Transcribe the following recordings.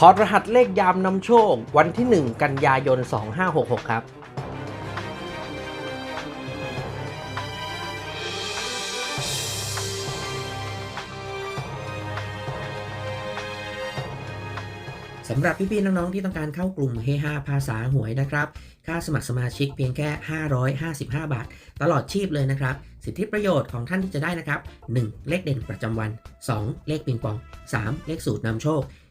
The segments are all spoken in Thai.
ถอดรหัสเลขยามนำโชค วันที่ 1 กันยายน 2566 ครับ สำหรับพี่ๆน้องๆที่ต้องการเข้ากลุ่มเฮฮาภาษาหวยนะครับ ค่าสมัครสมาชิกเพียงแค่ 555 บาท ตลอดชีพเลยนะครับ สิทธิประโยชน์ของท่านที่จะได้นะครับ 1. เลขเด่นประจำวัน 2. เลขปิงปอง 3. เลขสูตรนำโชค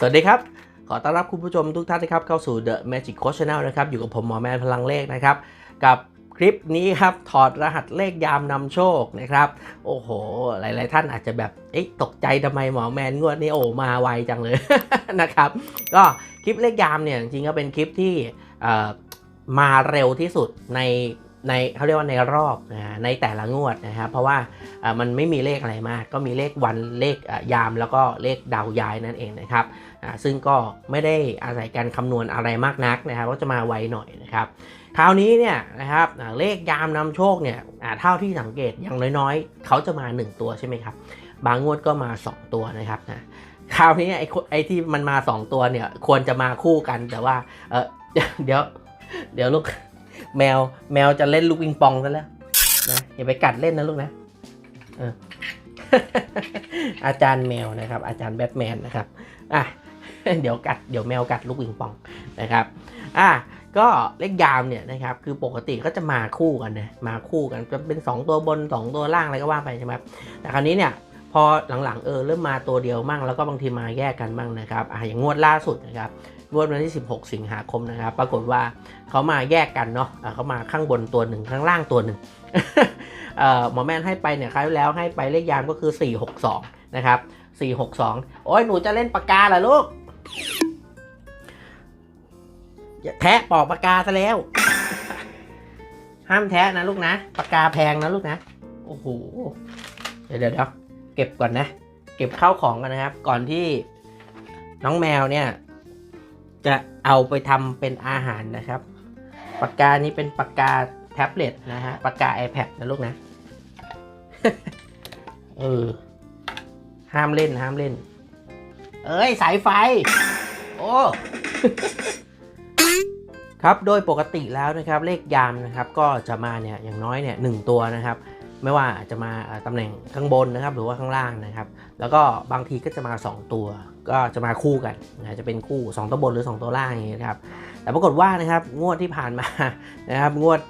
สวัสดีครับ ขอต้อนรับคุณผู้ชมทุกท่านนะครับเข้าสู่ The Magic Coach Channel นะครับ อยู่กับผมหมอแมนพลังเลขนะครับ กับคลิปนี้ครับ ถอดรหัสเลขยามนำโชคนะครับ โอ้โห หลายๆ ท่านอาจจะแบบเอ๊ะตกใจทำไมหมอแมนงวดนี้โอ้มาไวจังเลย นะครับ ก็คลิปเลขยามเนี่ยจริงๆก็เป็นคลิปที่มาเร็วที่สุดใน ในเขาเรียกว่าในรอบนะฮะในแต่ละงวดนะครับเพราะว่ามันไม่มีเลขอะไรมาก ก็มีเลขวันเลขยามแล้วก็เลขดาวย้ายนั่นเองนะครับซึ่งก็ไม่ได้อาศัยการคำนวณอะไรมากนักนะครับก็จะมาไวหน่อยนะครับคราวนี้เนี่ยนะครับเลขยามนำโชคเนี่ยเท่าที่สังเกตอย่างน้อยๆ เขาจะมา 1 ตัวใช่ไหมครับบางงวดก็มา 2 ตัวนะครับนะคราวนี้ไอ้ไอ้ที่มันมา 2 ตัวเนี่ยควรจะมาคู่กันแต่ว่าเออเดี๋ยวเดี๋ยวลูก แมวแมวจะเล่นลูกปิงปองซะแล้วนะอย่าไปกัดเล่นนะลูกนะอาจารย์แมวนะครับ อาจารย์แบทแมนนะครับอะเดี๋ยวกัดเดี๋ยวแมวกัดลูกปิงปองนะครับอะก็เลขยามเนี่ยนะครับคือปกติก็จะมาคู่กันนะมาคู่กันจะเป็น 2 ตัวบน 2 ตัวล่างอะไรก็ว่าไปใช่ไหมแต่คราวนี้เนี่ย อหลังๆเออเริ่มมาตัวเดียวมั่งแล้วก็บางทีมาแยกกันมั่งนะครับอะอย่างงวดล่าสุดนะครับงวดวันที่ 16 สิงหาคมนะครับ ปรากฏว่าเขามาแยกกันเนาะะเขามาข้างบนตัวหนึ่งข้างล่างตัวหนึ่งหมอแม่นให้ไปเนี่ยคราวที่แล้วให้ไปเลขยามก็คือ 462 นะครับ 462 โอ้ยหนูจะเล่นปากกาเหรอลูกแทะปอกปากกาซะแล้ว ห้ามแทะนะลูกนะ ปากกาแพงนะลูกนะ โอ้โห เดี๋ยวเดี๋ยว เก็บก่อนนะ เก็บข้าวของกันนะครับ ก่อนที่น้องแมวเนี่ย จะเอาไปทำเป็นอาหารนะครับ ปากกานี้เป็นปากกาแท็บเล็ตนะฮะ ปากกา iPad นะลูกนะ เออ ห้ามเล่นห้ามเล่น เอ้ย สายไฟ โอ้ครับ โดยปกติแล้วนะครับ เลขยามนะครับ ก็จะมาเนี่ยอย่างน้อยเนี่ยหนึ่งตัวนะครับ ไม่ว่าจะมาตำแหน่งข้างบนนะครับ หรือว่าข้างล่างนะครับ แล้วก็บางทีก็จะมา 2 ตัว ก็จะมาคู่กันนะจะเป็นคู่ 2 ตัวบนหรือ 2 ตัวล่างอย่างเงี้ยนะครับแต่ปรากฏว่านะครับงวดที่ผ่านมานะครับงวด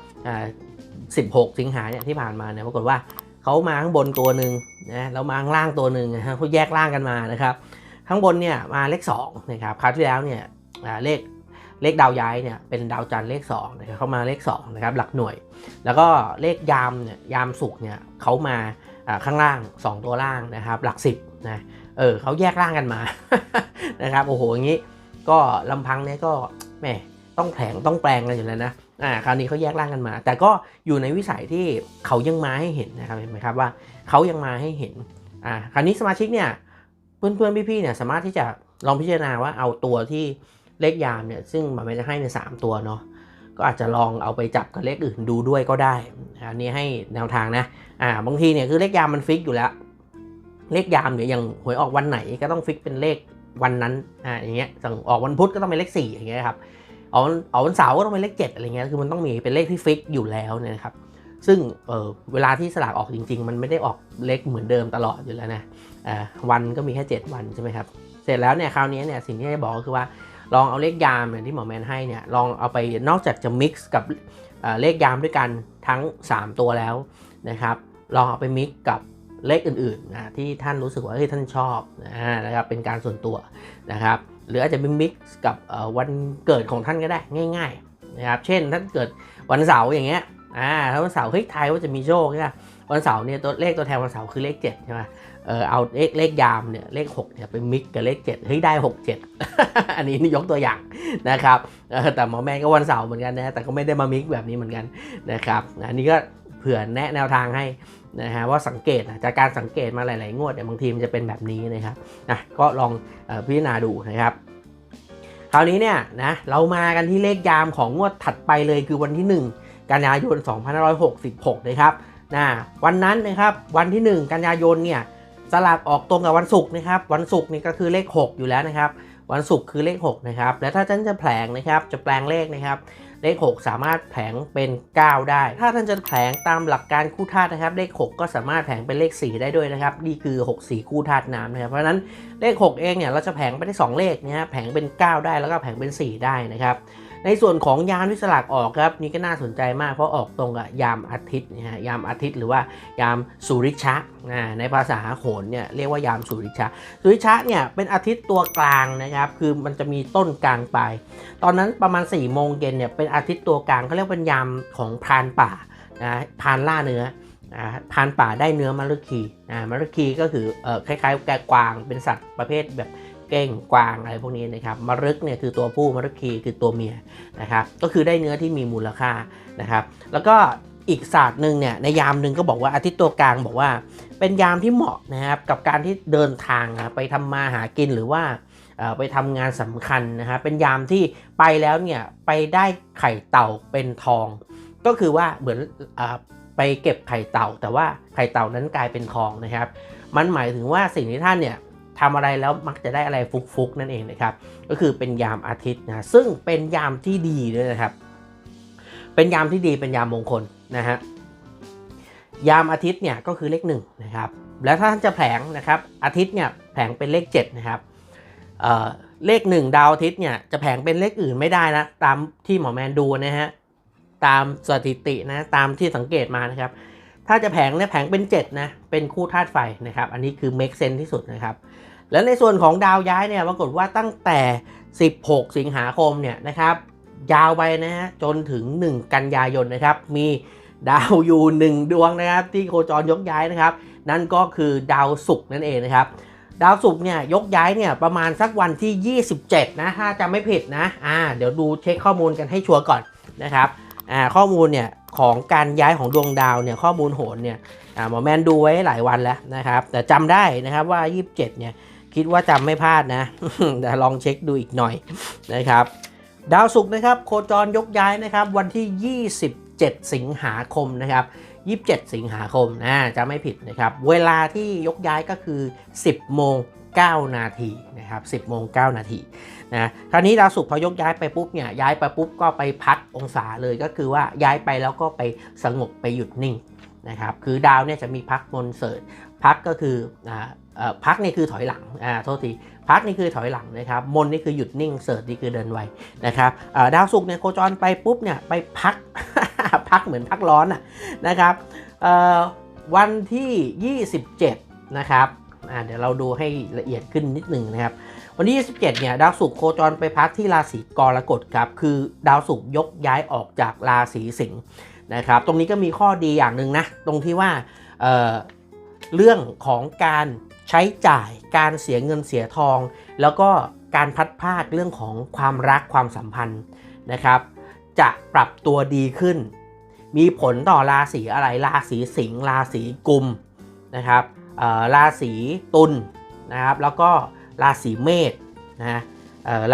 16 สิงหาเนี่ยที่ผ่านมาเนี่ยปรากฏว่าเขามาข้างบนตัวหนึ่งนะแล้วมาข้างล่างตัวหนึ่งนะฮะเขาแยกล่างกันมานะครับ ข้างบนเนี่ยมาเลข2นะครับคราวที่แล้วเนี่ยเลข เลขดาวย้ายเนี่ยเป็นดาวจันทร์เลข2นะครับเข้ามาเลข2นะครับหลักหน่วย แล้วก็เลขยามเนี่ยยามสุกเนี่ยเขามาข้างล่าง 2 ตัวล่างนะครับหลัก 10นะเออเขาแยกล่างกันมานะครับโอ้โหอย่างนี้ก็ลำพังเนี่ยก็แหมต้องแผลงต้องแปลงกันอยู่แล้วนะอ่าคราวนี้เขาแยกร่างกันมา แต่ก็อยู่ในวิสัยที่เขายังมาให้เห็นนะครับเห็นไหมครับว่าเขายังมาให้เห็นอ่าคราวนี้สมาชิกเนี่ยเพื่อนๆพี่ๆเนี่ยสามารถที่จะลองพิจารณาว่าเอาตัวที่ เลขยามเนี่ยซึ่งมันจะให้ในสามตัวเนาะก็อาจจะลองเอาไปจับกับเลขอื่นดูด้วยก็ได้อันนี้ให้แนวทางนะอ่าบางทีเนี่ยคือเลขยามมันฟิกอยู่แล้ว เลขยามเนี่ยอย่างหวยออกวันไหนก็ต้องฟิกเป็นเลขวันนั้นอ่าอย่างเงี้ยสั่งออกวันพุธก็ต้องเป็นเลขสี่อย่างเงี้ยครับออกวันออกวันเสาร์ก็ต้องเป็นเลขเจ็ดอะไรเงี้ยคือมันต้องมีเป็นเลขที่ฟิกอยู่แล้วเนี่ยนะครับซึ่งเออเวลาที่สลากออกจริง ๆ มันไม่ได้ออกเลขเหมือนเดิมตลอดอยู่แล้วนะอ่าวันก็มีแค่ 7 วันใช่ไหมครับเสร็จแล้วเนี่ยคราวนี้เนี่ยสิ่งที่จะบอกก็คือว่า ลองเอาเลขยามอย่างที่หมอแมนให้เนี่ยลองเอาไปนอกจากจะ mix กับเเลขยามด้วยกันทั้ง 3 ตัวแล้วนะครับลองเอาไปมิกซ์กับเลขอื่นๆนะที่ท่านรู้สึกว่าเฮ้ยท่านชอบนะครับเป็นการส่วนตัวนะครับหรืออาจจะเป็น mix กับวันเกิดของท่านก็ได้ง่าย ๆ นะครับ เช่นท่านเกิดวันเสาร์อย่างเงี้ย อ่าถ้าวันเสาร์เฮ้ยทายว่าจะมีโชคใช่ไหมวันเสาร์เนี่ยตัวเลขตัวแทนวันเสาร์คือเลข7ใช่ไหมเออเอาเลขเลขยามเนี่ยเลข6เนี่ยไปมิกกับเลข7เฮ้ยได้ 6 7 อันนี้นี่ยกตัวอย่างนะครับแต่หมอแมนก็วันเสาร์เหมือนกันนะแต่ก็ไม่ได้มามิกแบบนี้เหมือนกันนะครับอันนี้ก็เผื่อแนะแนวทางให้นะฮะว่าสังเกตจากการสังเกตมาหลาย ๆ งวดเนี่ยบางทีมันจะเป็นแบบนี้นะครับนะก็ลองอพิจารณาดูนะครับ คราวนี้เนี่ยนะเรามากันที่เลขยามของงวดถัดไปเลยคือวันที่ 1 กันยายน 2566 นะครับนะวันนั้นนะครับวันที่ 1 กันยายนเนี่ยสลากออกตรงกับวันศุกร์นะครับ วันศุกร์นี่ก็คือเลข 6 อยู่แล้วนะครับ วันศุกร์คือเลข 6 นะครับ และถ้าท่านจะแผลงนะครับ จะแปลงเลขนะครับ เลข 6 สามารถแผลงเป็น 9 ได้ ถ้าท่านจะแผลงตามหลักการคู่ธาตุนะครับ เลข 6 ก็สามารถแผลงเป็นเลข 4 ได้ด้วยนะครับ นี่คือ 6 4 คู่ธาตุน้ำนะครับ เพราะฉะนั้นเลข 6 เองเนี่ยเราจะแผลงไปได้ 2 เลขนะฮะแผลงเป็น 9 ได้แล้วก็แผลงเป็น 4 ได้นะครับ ในส่วนของยามที่สลากออกครับนี่ก็น่าสนใจมากเพราะออกตรงกับยามอาทิตย์นะฮะยามอาทิตย์หรือว่ายามสุริชะนะในภาษาโหรเนี่ยเรียกว่ายามสุริชะสุริชะเนี่ยเป็นอาทิตย์ตัวกลางนะครับคือมันจะมีต้นกลางปลายตอนนั้นประมาณ4ี่โมงเย็นเนี่ยเป็นอาทิตย์ตัวกลางเขาเรียกเป็นยามของพรานป่านะพรานล่าเนื้อพรานป่าได้เนื้อมฤคีอ่ามฤคีก็คือเอ่อคล้ายๆแกะกวางเป็นสัตว์ประเภทแบบ เก้งกวางอะไรพวกนี้นะครับมรึกเนี่ยคือตัวผู้มฤคีคือตัวเมียนะครับก็คือได้เนื้อที่มีมูลค่านะครับ แล้วก็อีกศาสตร์หนึ่งเนี่ยในยามหนึ่งก็บอกว่าอาทิตย์ตัวกลางบอกว่า เป็นยามที่เหมาะนะครับกับการที่เดินทางไปทำมาหากินหรือว่าไปทำงานสำคัญนะครับเป็นยามที่ไปแล้วเนี่ยไปได้ไข่เต่าเป็นทอง ก็คือว่าเหมือนอไปเก็บไข่เต่า แต่ว่าไข่เต่านั้นกลายเป็นทองนะครับ มันหมายถึงว่าสิ่งที่ท่านเนี่ย ทำอะไรแล้วมักจะได้อะไรฟุกๆนั่นเองนะครับ ก็คือเป็นยามอาทิตย์นะซึ่งเป็นยามที่ดีด้วยนะครับ เป็นยามที่ดีเป็นยามมงคลนะฮะยามอาทิตย์เนี่ยก็คือเลขหนึ่งนะครับแล้วถ้าท่านจะแผลงนะครับอาทิตย์เนี่ยแผลงเป็นเลข7นะครับเออเลข 1 ดาวอาทิตย์เนี่ยจะแผลงเป็นเลขอื่นไม่ได้นะตามที่หมอแมนดูนะฮะตามสถิตินะตามที่สังเกตมานะครับ ถ้าจะแผงเนี่ยแผงเป็น 7 นะ เป็นคู่ธาตุไฟนะครับ อันนี้คือ make sense ที่สุดนะครับ แล้วในส่วนของดาวย้ายเนี่ยปรากฏว่าตั้งแต่ 16 สิงหาคมเนี่ยนะครับ ยาวไปนะฮะจนถึง 1 กันยายนนะครับ มีดาวอยู่ 1 ดวงนะครับ ที่โคจรยกย้ายนะครับ นั่นก็คือดาวศุกร์นั่นเองนะครับ ดาวศุกร์เนี่ยยกย้ายเนี่ยประมาณสักวันที่ 27 นะถ้าจะไม่ผิดนะอ่าเดี๋ยวดูเช็คข้อมูลกันให้ชัวร์ก่อนนะครับอ่าข้อมูลเนี่ย ของการย้ายของดวงดาวเนี่ยข้อมูลโหรเนี่ยหมอแมนดูไว้หลายวันแล้วนะครับ แต่จำได้นะครับว่า 27 เนี่ยคิดว่าจำไม่พลาดนะ แต่ลองเช็คดูอีกหน่อยนะครับ ดาวศุกร์นะครับโคจรยกย้ายนะครับวันที่ 27 สิงหาคมนะครับ27 สิงหาคมนะจะไม่ผิดนะครับ เวลาที่ยกย้ายก็คือ 10 โมง 9 นาทีนะครับ 10โมง9นาทีนะคราวนี้ดาวศุกร์พอยกย้ายไปปุ๊บเนี่ยย้ายไปปุ๊บก็ไปพักองศาเลยก็คือว่าย้ายไปแล้วก็ไปสงบไปหยุดนิ่งนะครับคือดาวเนี่ยจะมีพักมนเสิร์พักก็คืออ่าพักนี่คือถอยหลังอ่าโทษทีพักนี่คือถอยหลังนะครับมนนี่คือหยุดนิ่งเสิร์ตนี่คือเดินไวนะครับดาวศุกร์เนี่ยโคจรไปปุ๊บเนี่ยไปพักพักเหมือนพักร้อนอะนะครับวันที่ 27 นะครับ อ่าเดี๋ยวเราดูให้ละเอียดขึ้นนิดหนึ่งนะครับ วันที่ 27 เนี่ย ดาวศุกร์โคจรไปพักที่ราศีกรกฎครับ คือดาวศุกร์ยกย้ายออกจากราศีสิงห์นะครับ ตรงนี้ก็มีข้อดีอย่างหนึ่งนะ ตรงที่ว่าเเรื่องของการใช้จ่ายการเสียเงินเสียทอง แล้วก็การพัดพาดเรื่องของความรักความสัมพันธ์นะครับ จะปรับตัวดีขึ้น มีผลต่อราศีอะไรราศีสิงห์ราศีกุมนะครับ ราศีตุลนะครับแล้วก็ราศีเมษนะ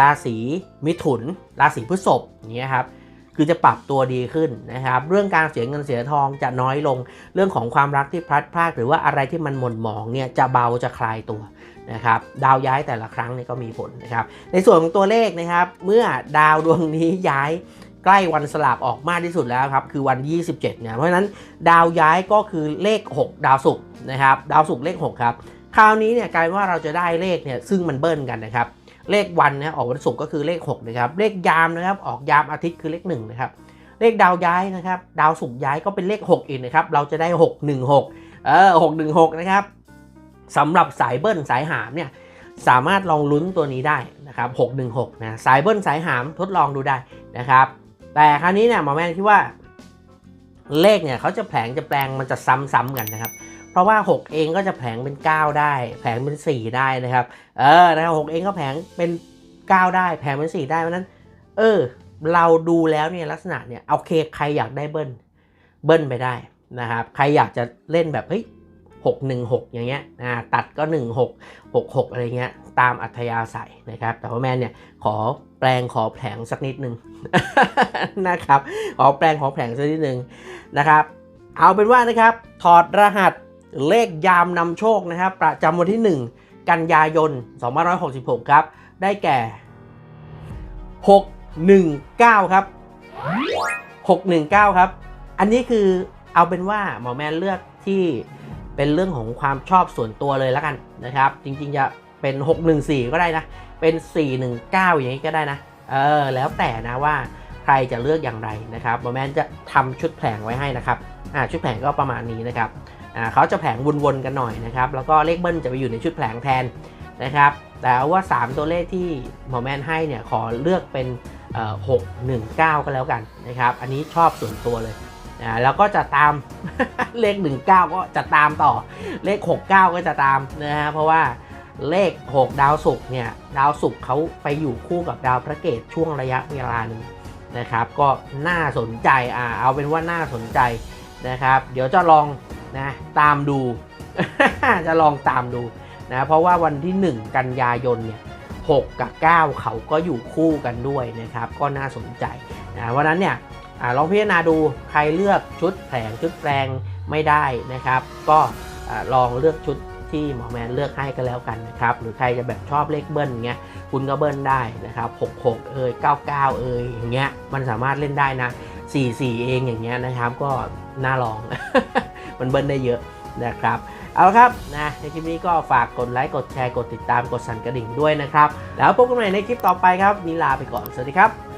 ราศีมิถุน ราศีพฤษภอย่างเงี้ยครับคือจะปรับตัวดีขึ้นนะครับ เรื่องการเสียเงินเสียทองจะน้อยลง เรื่องของความรักที่พลัดพรากหรือว่าอะไรที่มันหม่นหมองเนี่ยจะเบาจะคลายตัวนะครับ ดาวย้ายแต่ละครั้งนี่ก็มีผลนะครับ ในส่วนของตัวเลขนะครับ เมื่อดาวดวงนี้ย้าย ใกล้วันสลากออกมากที่สุดแล้วครับ คือวัน 27เนี่ยเพราะฉะนั้นดาวย้ายก็คือเลข 6 ดาวศุกร์นะครับ ดาวศุกร์เลข 6 ครับ คราวนี้เนี่ยกลายว่าเราจะได้เลขเนี่ยซึ่งมันเบิ้ลกันนะครับ เลขวันนะออกวันศุกร์ก็คือเลข 6 นะครับ เลขยามนะครับ ออกยามอาทิตย์คือเลข 1 นะครับ เลขดาวย้ายนะครับ ดาวศุกร์ย้ายก็เป็นเลข 6 อีกนะครับ เราจะได้ 616 เออ 616 นะครับสำหรับสายเบิ้ลสายหามเนี่ยสามารถลองลุ้นตัวนี้ได้นะครับ 616 นะ สายเบิ้ลสายหามทดลองดูได้นะครับ แต่คราวนี้เนี่ยหมอแมนคิดว่า เลขเนี่ยเขาจะแผลงจะแปลงมันจะซ้ำๆกันนะครับ เพราะว่า 6 เองก็จะแผลงเป็น 9 ได้ แผลงเป็น 4 ได้นะครับ เออนะครับ6เองก็แผลงเป็น 9 ได้ แผลงเป็น 4 ได้เพราะฉะนั้น เออ เราดูแล้วเนี่ยลักษณะเนี่ยโอเคใครอยากได้เบิ้ลเบิ้ลไปได้นะครับ ใครอยากจะเล่นแบบเฮ้ย หกหนึ่งหกอย่างเงี้ยอ่าตัดก็หนึ่งหกหกหกอะไรเงี้ยตามอัธยาศัยนะครับ แต่ว่าแมนเนี่ยขอแปลงขอแผลงสักนิดนึงนะครับขอแปลงขอแผลงสักนิดนึงนะครับ เอาเป็นว่านะครับถอดรหัสเลขยามนำโชคนะครับประจำวันที่ 1 กันยายน2566 ครับ ได้แก่ 619 ครับ 619 ครับ อันนี้คือเอาเป็นว่าหมอแมนเลือกที่ เป็นเรื่องของความชอบส่วนตัวเลยแล้วกันนะครับ จริงๆจะเป็น 614 ก็ได้นะ เป็น 419 อย่างนี้ก็ได้นะ เออ แล้วแต่นะว่าใครจะเลือกอย่างไรนะครับหมแมนจะทำชุดแผงไว้ให้นะครับ อ่า ชุดแผงก็ประมาณนี้นะครับ อ่าเขาจะแผงวนๆกันหน่อยนะครับ แล้วก็เลขเบิ้ลจะไปอยู่ในชุดแผงแทนนะครับ แต่ว่า 3 ตัวเลขที่หมอแมนให้เนี่ยขอเลือกเป็นเอ่อ6 1 9 ก็แล้วกันนะครับ อันนี้ชอบส่วนตัวเลย อ่าแล้วก็จะตามเลข 19 ก็จะตามต่อเลข 69 ก็จะตามนะฮะเพราะว่าเลข 6 ดาวศุกร์เนี่ยดาวศุกร์เขาไปอยู่คู่กับดาวพระเกตช่วงระยะเวลานึงนะครับ ก็น่าสนใจอ่าเอาเป็นว่าน่าสนใจนะครับ เดี๋ยวจะลองนะตามดู จะลองตามดูนะเพราะว่าวันที่ 1 กันยายนเนี่ย6กับ 9 เขาก็อยู่คู่กันด้วยนะครับ ก็น่าสนใจนะวันนั้นเนี่ย อลองพิจารณาดูใครเลือกชุดแผงชุดแปลงไม่ได้นะครับ ก็ลองเลือกชุดที่หมอแมนเลือกให้ก็แล้วกันนะครับ หรือใครจะแบบชอบเลขเบิ้ลเงี้ยคุณก็เบิ้ลได้นะครับ 66 เอ่ย99 เอ่ยอย่างเงี้ยมันสามารถเล่นได้นะ 44 เองอย่างเงี้ยนะครับ ก็น่าลอง มันเบิ้ลได้เยอะนะครับเอาละครับนะในคลิปนี้ก็ฝากกดไลค์กดแชร์กดติดตามกดสั่นกระดิ่งด้วยนะครับ แล้วพบกันใหม่ในคลิปต่อไปครับนีลาไปก่อน สวัสดีครับ